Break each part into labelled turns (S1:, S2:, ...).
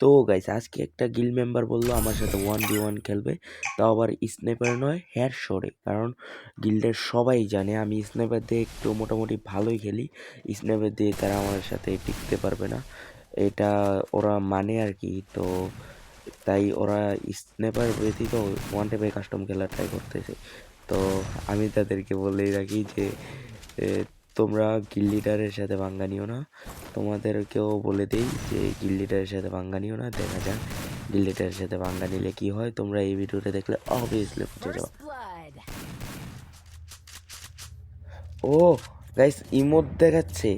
S1: তো গাইস আজকে একটা গিল মেম্বার বলল আমার সাথে ওয়ান বি ওয়ান খেলবে, তাও আবার স্নাইপার নয় হ্যার শরে কারণ গিল্ডের সবাই জানে, আমি স্নাইপার দিয়ে একটু মোটামুটি ভালোই খেলি স্নাইপার দিয়ে তারা আমার সাথে টিকতে পারবে না। এটা ওরা মানে আর কি, তো তাই ওরা স্নেপার ব্যতীত ওয়ান টেপে কাস্টম খেলা ট্রাই করতেছে। তো আমি তাদেরকে বলেই রাখি যে তোমরা গিল লিডারের সাথে ভাঙ্গা নিও না। তোমাদেরকেও বলে দেই যে গিল লিডারের সাথে ভাঙ্গা নিও না দেখা যাক গিল লিডারের সাথে ভাঙ্গা নিলে কি হয়। তোমরা এই ভিডিওটা দেখলে অবভিয়াসলি বুঝে যাও। ও গাইস ইমোট দেখাচ্ছে।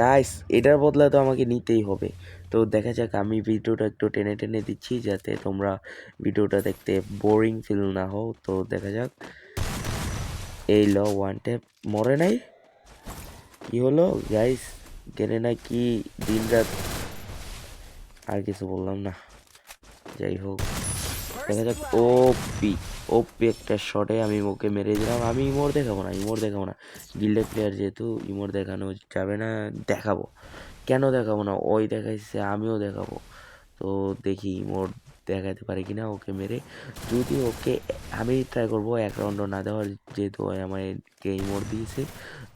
S1: গাইস এটার বদলা তো আমাকে নিতেই হবে। তো দেখা যাক আমি ভিডিওটা একটু টেনে টেনে দিচ্ছি যাতে তোমরা ভিডিওটা দেখতে বোরিং ফিল না হও। তো দেখা যাক। এই ল ওয়ান ট্যাপ মরে নাই? কি হলো? গাইস গেলে না কি দিন রাত আর কিছু বললাম না। যাই হোক, দেখা যাক। ও পি ওপি একটা শটে আমি ওকে মেরে দিলাম। আমি ইমোর দেখাবো না, ইমোর দেখাবো না। গিল্ডের প্লেয়ার যেহেতু, ইমোর দেখানো যাবে না, দেখাবো। কেন দেখাবো না? ওই দেখাইছে, আমিও দেখাবো। তো দেখি ইমোর দেখাতে পারি কিনা, ওকে মেরে। যদি ওকে, আমি ট্রাই করব এক রাউন্ডও না দেওয়ার, যেহেতু ও আমাকে ইমোর দিয়েছে।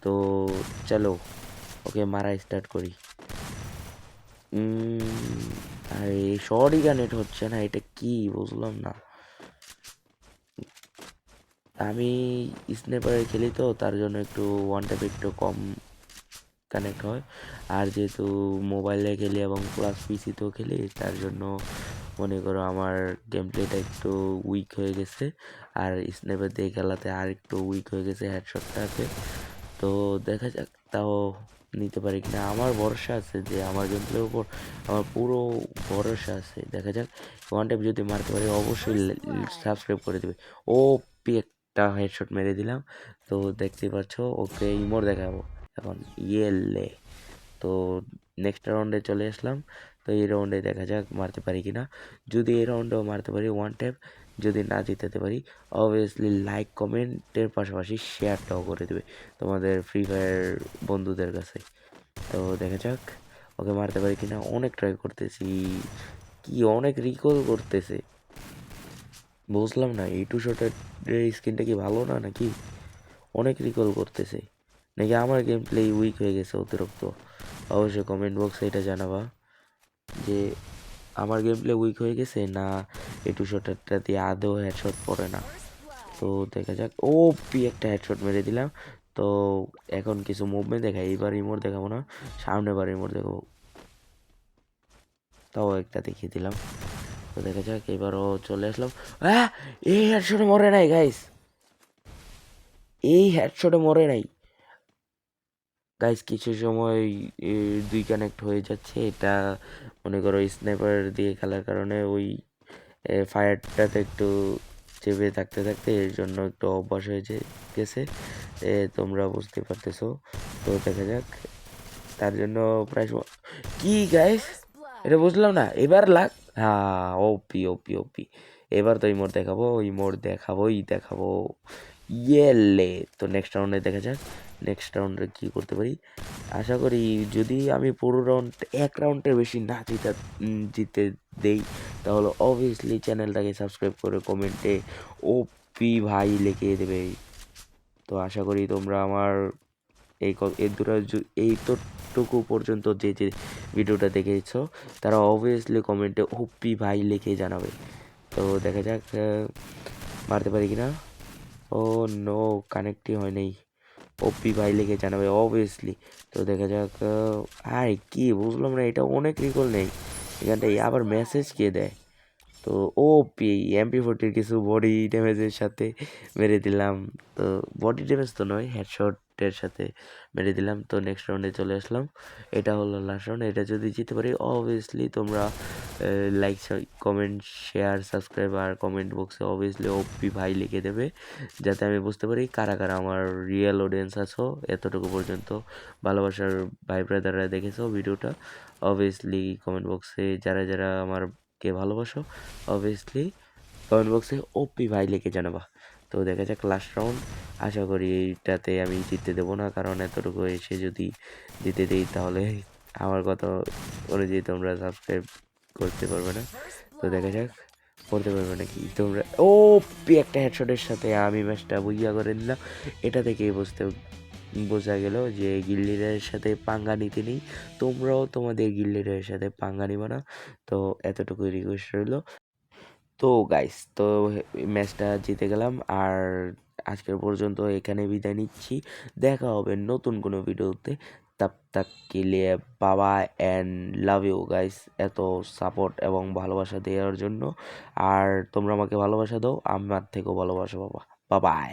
S1: তো চলো, ওকে মারা স্টার্ট করি। আরে শর্টই কানেক্ট হচ্ছে না, এটা কি? বুঝলাম না। আমি স্নেপারে খেলি তো, তার জন্য একটু ওয়ান ট্যাপ একটু কম কানেক্ট হয়। আর যেহেতু মোবাইলে খেলি এবং প্লাস পিসিতেও খেলি, তার জন্য মনে করো আমার গেম প্লেটা একটু উইক হয়ে গেছে আর স্নেপার দিয়ে খেলাতে আর একটু উইক হয়ে গেছে হেডশটটাতে তো দেখা যাক তাও নিতে পারি কিনা। আমার ভরসা আছে যে আমার গেম প্লের উপর আমার পুরো ভরসা আছে। দেখা যাক ওয়ান টাইপ যদি মারতে পারি অবশ্যই সাবস্ক্রাইব করে দেবে। ও পি একটা হেডশট মেরে দিলাম। তো দেখতেই পাচ্ছ ওকে ইমোর দেখাবো। এখন ইয়েলে তো নেক্সট রাউন্ডে চলে আসলাম। তো এই রাউন্ডে দেখা যাক মারতে পারি কি না যদি এই রাউন্ডেও মারতে পারি ওয়ান ট্যাপ যদি না জিতাতে পারি অবভিয়াসলি লাইক কমেন্টের পাশাপাশি শেয়ারটাও করে দেবে তোমাদের ফ্রি ফায়ার বন্ধুদের কাছে। তো দেখা যাক ওকে মারতে পারি কিনা। অনেক ট্রাই করতেছি। কি অনেক রিকল করতেছে। বুঝলাম না, এই টু শটের স্কিনটা কি ভালো না নাকি? অনেক রিকল করতেছে। নাকি আমার গেম প্লে উইক হয়ে গেছে অতিরিক্ত? অবশ্যই কমেন্ট বক্সে এটা জানাবা। যে আমার গেম প্লে উইক হয়ে গেছে না টু শটারটা দিয়ে আদৌ হেডশট পড়ে না। তো দেখা যাক, ও পি একটা হেডশট মেরে দিলাম। তো এখন কিছু মুভমেন্ট দেখাই এইবার রিমোট দেখাবো না, সামনে বার রিমোট দেখাবো। তাও একটা দেখিয়ে দিলাম। তো দেখা যাক এবারও চলে আসলাম আহ! এই হেডশটে মরে নাই গাইস এই হেডশটে মরে নাই। গাইস কিছু সময় দুই কানেক্ট হয়ে যাচ্ছে। এটা, মনে করো স্নাইপার দিয়ে খেলার কারণে ওই ফায়ারটাতে একটু চেপে থাকতে থাকতে এর জন্য একটু অভ্যাস হয়ে যে- গেছে। তোমরা বুঝতে পারতেছো। তো দেখা যাক, তার জন্য প্রায় কি গাইস এটা বুঝলাম না, এবার লাগ হ্যাঁ ওপি ওপি ওপি এবার তো ইমোট দেখাবো ইমোট দেখাবোই দেখাবো। ইয়েলে তো নেক্সট রাউন্ডে দেখা যাক নেক্সট রাউন্ডে কী করতে পারি। আশা করি যদি আমি পুরো রাউন্ড এক রাউন্ডের বেশি না জিতা জিতে দেই, তাহলে অবভিয়াসলি চ্যানেলটাকে সাবস্ক্রাইব করে কমেন্টে ওপি ভাই লিখে দেবে। তো আশা করি তোমরা আমার এই ক- এই দুটো এই তোটুকু পর্যন্ত যে যে ভিডিওটা দেখেছ, তারা অবভিয়াসলি কমেন্টে ওপি ভাই লিখে জানাবে। তো দেখা যাক মারতে পারি কিনা। ও নো কানেক্টই হয় নাই ওপি ভাই লিখে জানাবে অবভিয়াসলি তো দেখা যাক আয় কি বুঝলাম না, এটা অনেক রিকল নেই। এখানটায় আবার মেসেজ কে দেয়? তো ওপি এমপি ফোরটির কিছু বডি ড্যামেজের সাথে মেরে দিলাম। তো বডি ড্যামেজ তো নয় হেডশটের সাথে মেরে দিলাম। তো নেক্সট রাউন্ডে চলে আসলাম। এটা হলো লাস্ট রাউন্ড এটা যদি জিতে পারি অবভিয়াসলি তোমরা লাইক কমেন্ট শেয়ার সাবস্ক্রাইব আর কমেন্ট বক্সে অবভিয়াসলি ওপি ভাই লিখে দেবে, যাতে আমি বুঝতে পারি কারা কারা আমার রিয়েল অডিয়েন্স আছো, এতটুকু পর্যন্ত ভালোবাসার ভাই ব্রাদাররা দেখেছ ভিডিওটা অবভিয়াসলি কমেন্ট বক্সে যারা যারা আমারকে ভালোবাসো অবভিয়াসলি কমেন্ট বক্সে ওপি ভাই লিখে জানাবা। তো দেখা যাক লাস্ট রাউন্ড আশা করি এইটাতে আমি জিততে দেবো না, কারণ এতটুকু এসে যদি জিতে দিই তাহলে আমার কথা অনুযায়ী তোমরা সাবস্ক্রাইব করতে পারবে না। তো দেখা যাক করতে পারবে নাকি? তোমরা ও পি একটা হেডশটের সাথে আমি ম্যাচটা বুঝিয়া করে নিলাম। এটা থেকেই বুঝতে বোঝা গেল যে গিল্লিডারের সাথে পাঙ্গা নিতে নেই। তোমরাও তোমাদের গিল্লিডারের সাথে পাঙ্গা নিবে না। তো এতটুকুই রিকোয়েস্ট রইল। তো গাইস তো ম্যাচটা জিতে গেলাম। আর আজকের পর্যন্ত এখানে বিদায় নিচ্ছি। দেখা হবে নতুন কোনো ভিডিওতে তাপ তাক কে লিয়ে বাবা অ্যান্ড লাভ ইউ গাইস এত সাপোর্ট এবং ভালোবাসা দেওয়ার জন্য। আর তোমরা আমাকে ভালোবাসা দাও, আমার থেকেও ভালোবাসো বাবা বাবাই